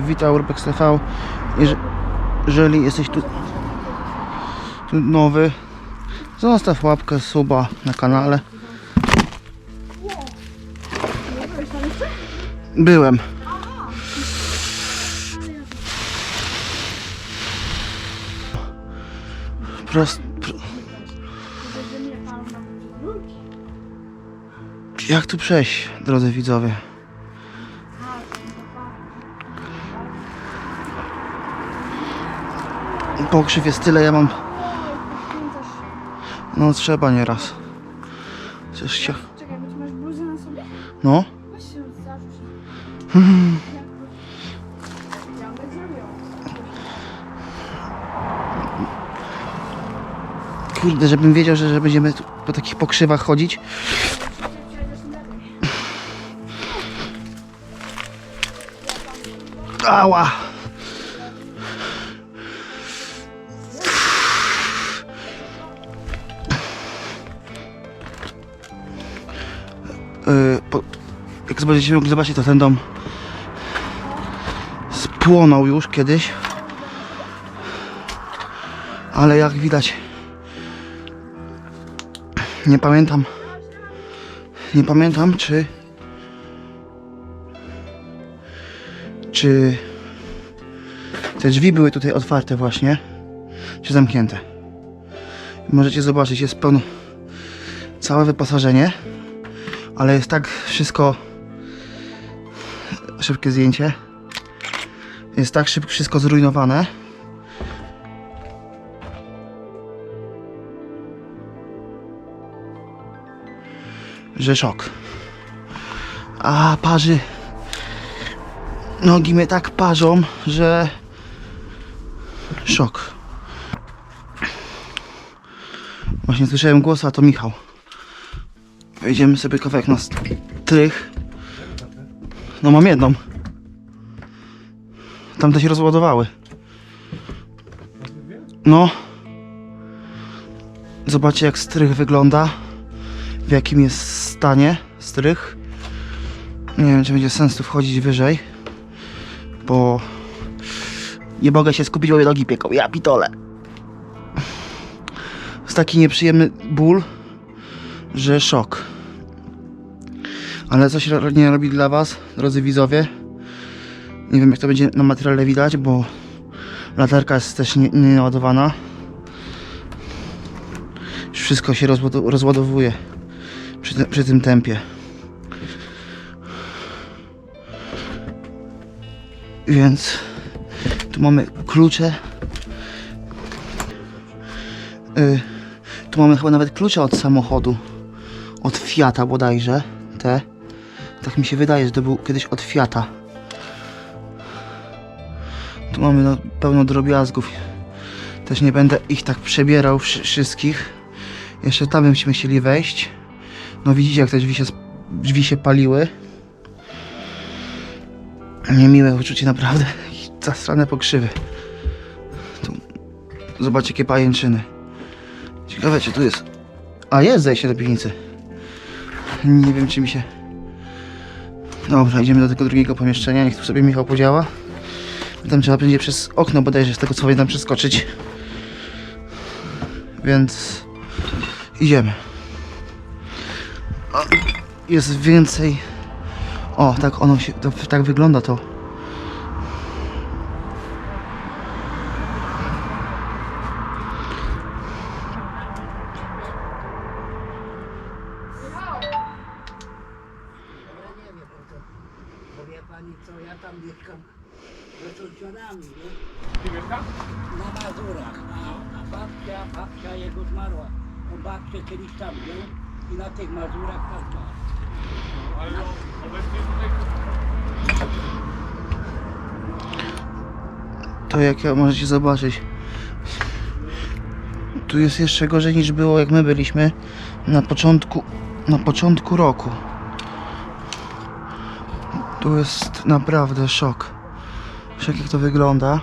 Witam Urbex TV. Jeże- Jeżeli jesteś tu, nowy, zostaw łapkę, suba na kanale. Byłem. Prost, pro... Jak tu przejść, drodzy widzowie? Pokrzyw jest tyle, ja mam... No trzeba nieraz. Chociaż się... Czekaj, bo ty masz bluzę na sobie? No. Weź się zarzuć. Kurde, żebym wiedział, że, że będziemy po takich pokrzywach chodzić. Ała! Jak będziecie mogli zobaczyć, to ten dom spłonął już kiedyś. Ale jak widać, nie pamiętam, nie pamiętam czy czy te drzwi były tutaj otwarte właśnie, czy zamknięte. Możecie zobaczyć, jest pełno całe wyposażenie, ale jest tak wszystko szybkie zdjęcie. Jest tak szybko wszystko zrujnowane. Że szok. A parzy Nogi mnie tak parzą, że szok. Właśnie słyszałem głos, a to Michał. Wejdziemy sobie kawałek na strych. No mam jedną. Tamte się rozładowały. No. Zobaczcie jak strych wygląda. W jakim jest stanie strych. Nie wiem czy będzie sens tu wchodzić wyżej bo nie mogę się skupić, bo mnie nogi pieką. Ja pitole. Jest taki nieprzyjemny ból, że szok. Ale coś nie robi dla Was, drodzy widzowie. Nie wiem, jak to będzie na materiale widać, bo latarka jest też nie- nienaładowana. Już wszystko się rozładowuje przy, tym- przy tym tempie. Więc tu mamy klucze. Y, tu mamy chyba nawet klucze od samochodu. Od Fiata bodajże. Te. Tak mi się wydaje, że to był kiedyś od Fiata. Tu mamy no, pełno drobiazgów. Też nie będę ich tak przebierał wszy- wszystkich. Jeszcze tam byśmy chcieli wejść. No widzicie jak te drzwi się, drzwi się paliły. Niemiłe uczucie naprawdę. Zasrane pokrzywy. Tu. Zobaczcie jakie pajęczyny. Ciekawe czy tu jest. A jest zejście do piwnicy. Nie wiem czy mi się. Dobra, idziemy do tego drugiego pomieszczenia. Niech tu sobie Michał podziała. Tam trzeba będzie przez okno bodajże z tego co pamiętam przeskoczyć. Więc idziemy. Jest więcej o, tak ono się, to, tak wygląda to. Pani co, ja tam mieszkam ze sąsiadami, nie? Na Mazurach, a, a babcia, babcia jego zmarła. On babcię kiedyś tam był i na tych Mazurach tam ma. To jak ja możecie zobaczyć. Tu jest jeszcze gorzej niż było jak my byliśmy na początku, na początku roku. Tu jest naprawdę szok. Szok jak to wygląda.